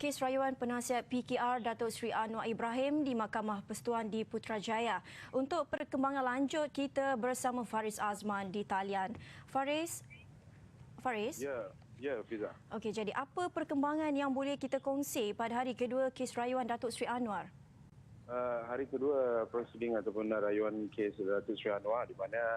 kes rayuan penasihat PKR Datuk Seri Anwar Ibrahim di Mahkamah Persatuan di Putrajaya. Untuk perkembangan lanjut, kita bersama Faris Azman di talian. Faris? Faris? Ya, ya Fiza. Okey, jadi apa perkembangan yang boleh kita kongsi pada hari kedua kes rayuan Datuk Seri Anwar? Uh, hari kedua prosiding ataupun rayuan kes Datuk Seri Anwar di mana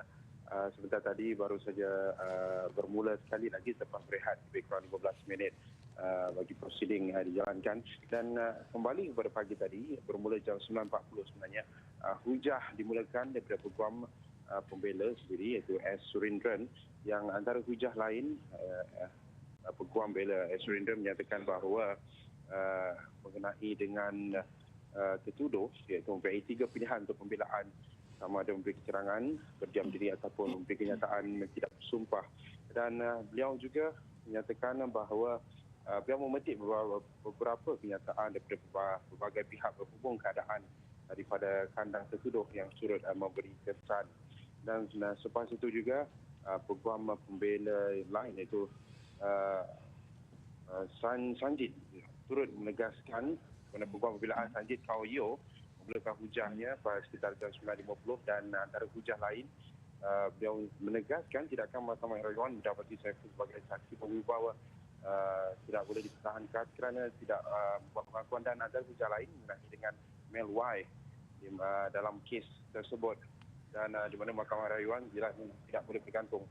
uh, sebentar tadi baru saja uh, bermula sekali lagi selepas berehat lebih kurang 15 minit uh, bagi prosiding uh, dijalankan dan uh, kembali kepada pagi tadi bermula jam 9.40 sebenarnya uh, hujah dimulakan daripada peguam uh, pembela sendiri iaitu S. Surindran yang antara hujah lain uh, uh, peguam bela S. Surindran menyatakan bahawa uh, mengenai dengan uh, tertuduh iaitu mempunyai tiga pilihan untuk pembelaan sama ada memberi keterangan, berdiam diri ataupun memberi kenyataan tidak bersumpah. Dan uh, beliau juga menyatakan bahawa uh, beliau memetik beberapa, beberapa kenyataan daripada berbagai pihak berhubung keadaan daripada kandang tertuduh yang surut uh, memberi kesan. Dan uh, selepas itu juga uh, peguam pembela lain iaitu uh, uh, San Sanjit turut menegaskan kepada peguam pembelaan Sanjit Kauyo memulakan hujahnya pada sekitar jam 9.50 dan antara hujah lain uh, beliau menegaskan tidak akan Mahkamah Rayuan mendapati saya sebagai saksi pembawa uh, tidak boleh dipertahankan kerana tidak uh, membuat pengakuan dan ada hujah lain mengenai dengan Mel Y di, uh, dalam kes tersebut. Dan uh, di mana Mahkamah Rayuan jelas tidak boleh bergantung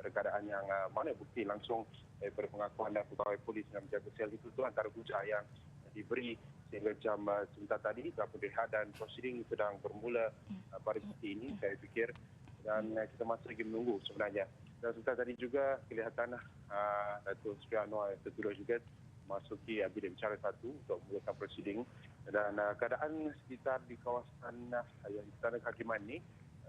pada keadaan yang uh, mana bukti langsung daripada pengakuan dan pegawai polis yang menjaga sel itu tu antara hujah yang diberi sehingga jam uh, sebentar tadi dilihat dan prosiding sedang bermula uh, pada sisi ini saya fikir. Dan uh, kita masih lagi menunggu sebenarnya. Dan sebentar tadi juga kelihatan uh, Datuk Sri Anwar tertuduh juga masuki uh, bilik bicara satu untuk memulakan prosiding dan uh, keadaan sekitar di kawasan uh, yang di Istana Kehakiman ini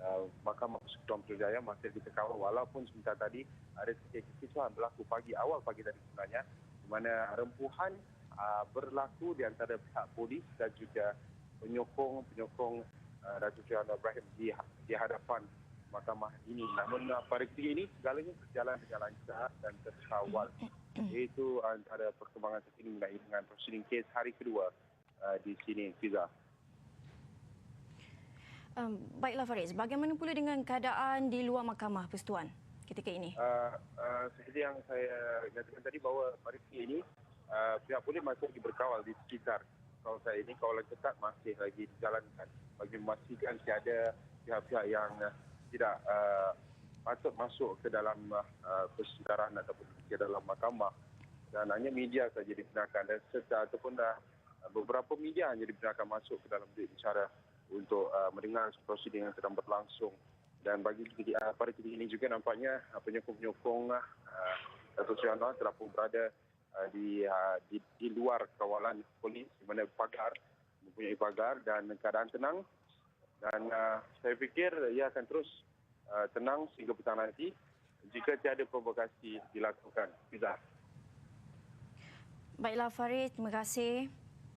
uh, Mahkamah Persekutuan Putrajaya masih kita kawal walaupun sebentar tadi ada kekisruhan berlaku pagi awal pagi tadi sebenarnya di mana rempuhan uh, berlaku di antara pihak polis dan juga penyokong-penyokong uh, Datuk Seri Anwar Ibrahim di, di hadapan mahkamah ini. Namun uh, pada ketika ini segalanya berjalan dengan lancar dan terkawal. Itu antara perkembangan terkini mengenai dengan prosiding kes hari kedua uh, di sini, Fiza. Um, baiklah Faris, bagaimana pula dengan keadaan di luar Mahkamah Persatuan ketika ini? Uh, uh, seperti yang saya katakan tadi bahawa pada ketika ini uh, pihak polis masih lagi berkawal di sekitar kawasan ini. Kawalan ketat masih lagi dijalankan bagi memastikan tiada pihak-pihak yang uh, tidak uh, patut masuk ke dalam uh, persidangan ataupun ke dalam mahkamah. Dan hanya media saja dibenarkan dan serta ataupun dah beberapa media hanya dibenarkan masuk ke dalam bilik bicara untuk uh, mendengar prosiding yang sedang berlangsung. Dan bagi uh, pada ketika ini juga nampaknya uh, penyokong-penyokong uh, Datuk Seri Anwar telah pun berada uh, di, uh, di di luar kawalan polis di mana pagar mempunyai pagar dan keadaan tenang dan uh, saya fikir ia akan terus uh, tenang sehingga petang nanti jika tiada provokasi dilakukan. Bisa. Baiklah Farid, terima kasih.